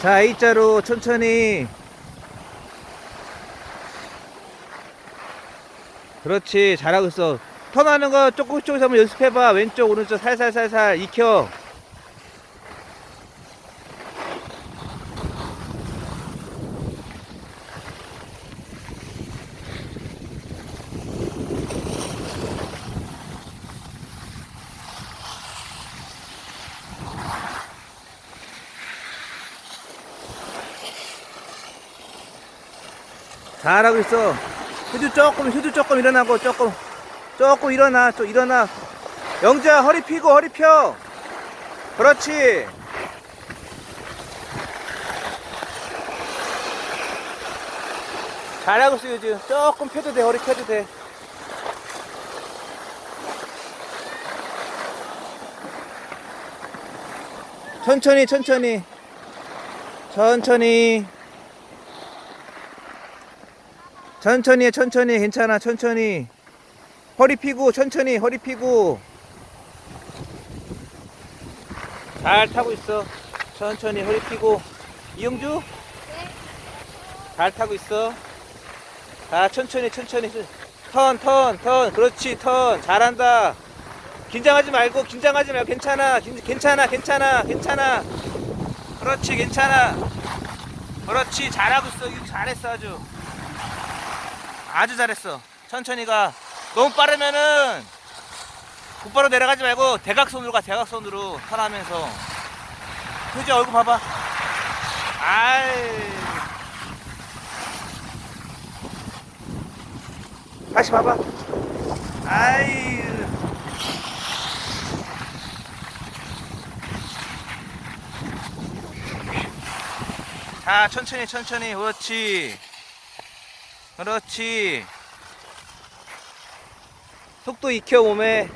자, A자로 천천히. 그렇지, 잘하고 있어. 턴하는 거 조금 쪽에서 한번 연습해봐. 왼쪽, 오른쪽 살살살살 익혀. 잘하고 있어. 휴주 조금, 휴주 조금 일어나고, 조금, 조금 일어나, 좀 일어나. 영자, 허리 펴고, 허리 펴. 그렇지. 잘하고 있어, 요즘. 조금 펴도 돼, 허리 펴도 돼. 천천히, 천천히. 천천히. 천천히 해, 천천히. 괜찮아 천천히. 허리 피고 천천히. 허리 피고. 잘 타고 있어. 천천히 허리 피고. 이영주? 잘 타고 있어. 자 천천히 천천히. 턴 턴 턴. 그렇지 턴. 잘한다. 긴장하지 말고 긴장하지 말고. 괜찮아. 긴- 괜찮아 괜찮아 괜찮아. 그렇지 괜찮아. 그렇지 잘하고 있어. 잘했어 아주 아주 잘했어. 천천히 가. 너무 빠르면은 곧바로 내려가지 말고 대각선으로 가. 대각선으로 턴하면서. 그지 얼굴 봐봐. 아이. 다시 봐봐. 아이. 자, 천천히, 천천히. 그렇지. 그렇지. 속도 익혀 몸에.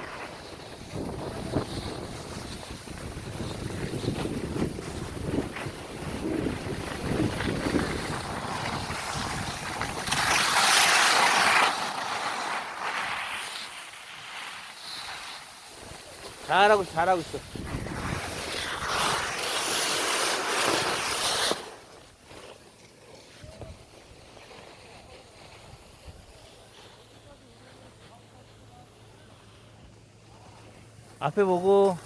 잘하고 있어, 잘하고 있어. 앞에 보고